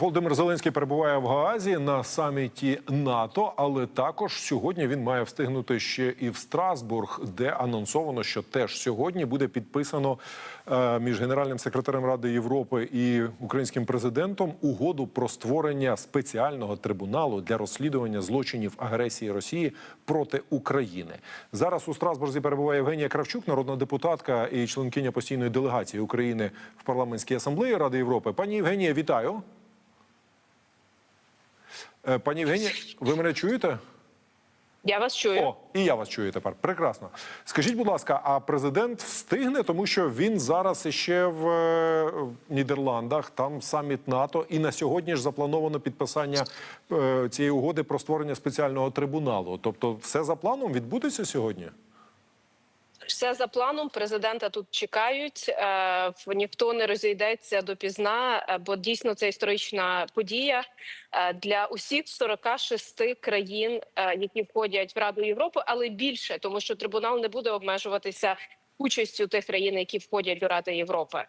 Володимир Зеленський перебуває в Гаазі на саміті НАТО, але також сьогодні він має встигнути ще і в Страсбург, де анонсовано, що теж сьогодні буде підписано е, між генеральним секретарем Ради Європи і українським президентом угоду про створення спеціального трибуналу для розслідування злочинів агресії Росії проти України. Зараз у Страсбурзі перебуває Євгенія Кравчук, народна депутатка і членкиня постійної делегації України в парламентській асамблеї Ради Європи. Пані Євгенія, вітаю. Е, Пані Євгенія, ви мене чуєте? Я вас чую. О, і я вас чую тепер. Прекрасно. Скажіть, будь ласка, а президент встигне, тому що він зараз іще в е, Нідерландах, там саміт НАТО, і на сьогодні ж заплановано підписання е, цієї угоди про створення спеціального трибуналу. Тобто, все за планом відбудеться сьогодні? Все за планом. Президента тут чекають. Е, ніхто не розійдеться допізна, е, бо дійсно це історична подія е, для усіх 46 країн, які входять в Раду Європи, але більше, тому що трибунал не буде обмежуватися участю тих країн, які входять до Ради Європи.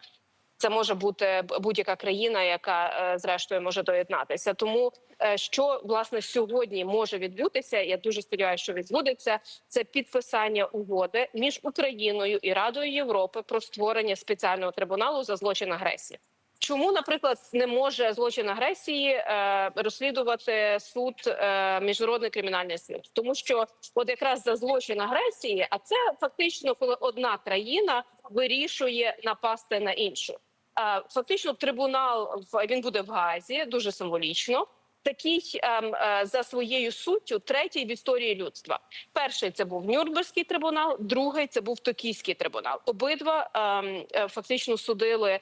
Це може бути будь-яка країна, яка е, зрештою може доєднатися. Тому е, що власне сьогодні може відбутися, я дуже сподіваюся, що відбудеться. Це підписання угоди між Україною і Радою Європи про створення спеціального трибуналу за злочин агресії. Чому, наприклад, не може злочин агресії е, розслідувати суд е, міжнародний кримінальний суд? Тому що от якраз за злочин агресії, а це фактично, коли одна країна вирішує напасти на іншу. Е, фактично, трибунал він буде в Гаазі, дуже символічно. Такий ем, е, за своєю суттю третій в історії людства. Перший це був Нюрнберзький трибунал, другий це був Токійський трибунал. Обидва ем, е, фактично судили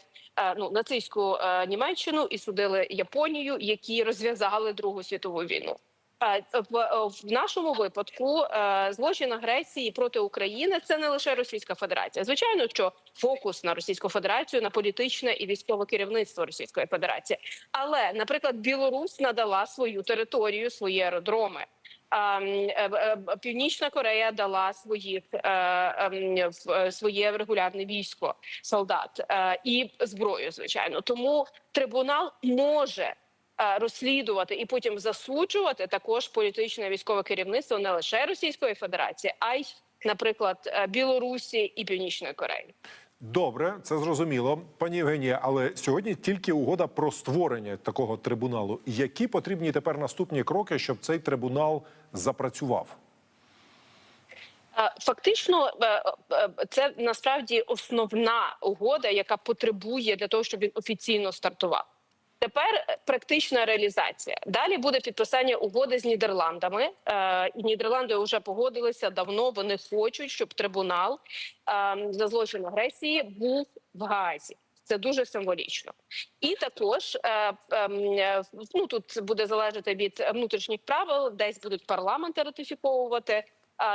ну нацистську Німеччину і судили Японію, які розв'язали Другу світову війну. Е, В, в нашому випадку е, злочин агресії проти України це не лише Російська Федерація. Звичайно, що фокус на Російську Федерацію, на політичне і військове керівництво Російської Федерації. Але, наприклад, Білорусь надала свою територію, свої аеродроми. А, м, е, е, Північна Корея дала своїх е, ем, е, своє регулярне військо солдат е, і зброю, звичайно. Тому трибунал може е, розслідувати і потім засуджувати також політичне військове керівництво не лише Російської Федерації, а й, наприклад, е, Білорусі і Північної Кореї. Добре, це зрозуміло, пані Євгенія. Але сьогодні тільки угода про створення такого трибуналу. Які потрібні тепер наступні кроки, щоб цей трибунал запрацював? Е, Фактично, е, е, це насправді основна угода, яка потребує для того, щоб він офіційно стартував. Тепер е, практична реалізація. Далі буде підписання угоди з Нідерландами. Е, і Нідерланди вже погодилися давно. Вони хочуть, щоб трибунал е, за злочин агресії був в Гаазі. Це дуже символічно, і також ем, ну тут буде залежати від внутрішніх правил, десь будуть парламенти ратифіковувати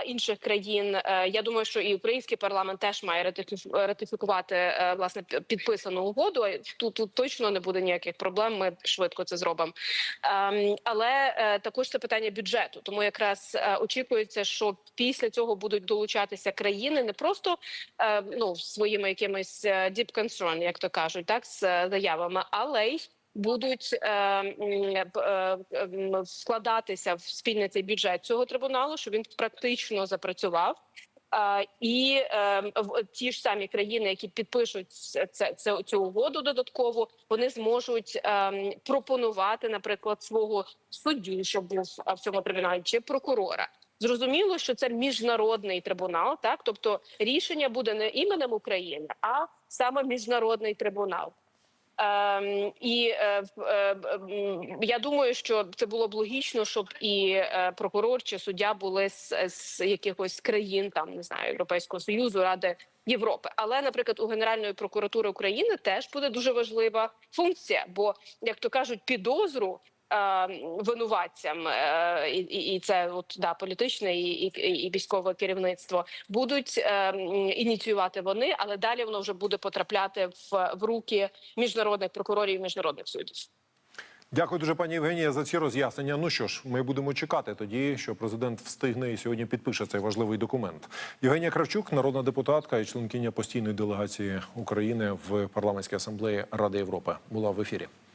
інших країн. Е, Я думаю, що і український парламент теж має ратифі- ратифікувати е, власне підписану угоду. Тут, тут точно не буде ніяких проблем. Ми швидко це зробимо. Ем, Але е, також це питання бюджету. Тому якраз е, очікується, що після цього будуть долучатися країни не просто е, ну своїми якимись е, deep concern, як то кажуть, так з е, заявами, але й будуть е, п- е, м, вкладатися в спільний цей бюджет цього трибуналу, щоб він практично запрацював. Е, і е, ті ж самі країни, які підпишуть це, це цю угоду додатково, вони зможуть е, пропонувати, наприклад, свого суддю, щоб був е, в цьому трибуналі, чи прокурора. Зрозуміло, що це міжнародний трибунал, так тобто рішення буде не іменем України, а саме міжнародний трибунал. Ем, і е, е, я думаю, що це було б логічно, щоб і е, прокурор чи суддя були з, з якихось країн, там не знаю, Європейського союзу, Ради Європи. Але, наприклад, у Генеральної прокуратури України теж буде дуже важлива функція, бо як то кажуть, підозру. Е, Винуватцям е, і, і це от да політичне і, і, і військове керівництво будуть е, ініціювати вони, але далі воно вже буде потрапляти в, в руки міжнародних прокурорів, і міжнародних суддів. Дякую дуже, пані Євгенія, за ці роз'яснення. Ну що ж, ми будемо чекати тоді, що президент встигне і сьогодні підпише цей важливий документ. Євгенія Кравчук, народна депутатка і членкиня постійної делегації України в парламентській асамблеї Ради Європи, була в ефірі.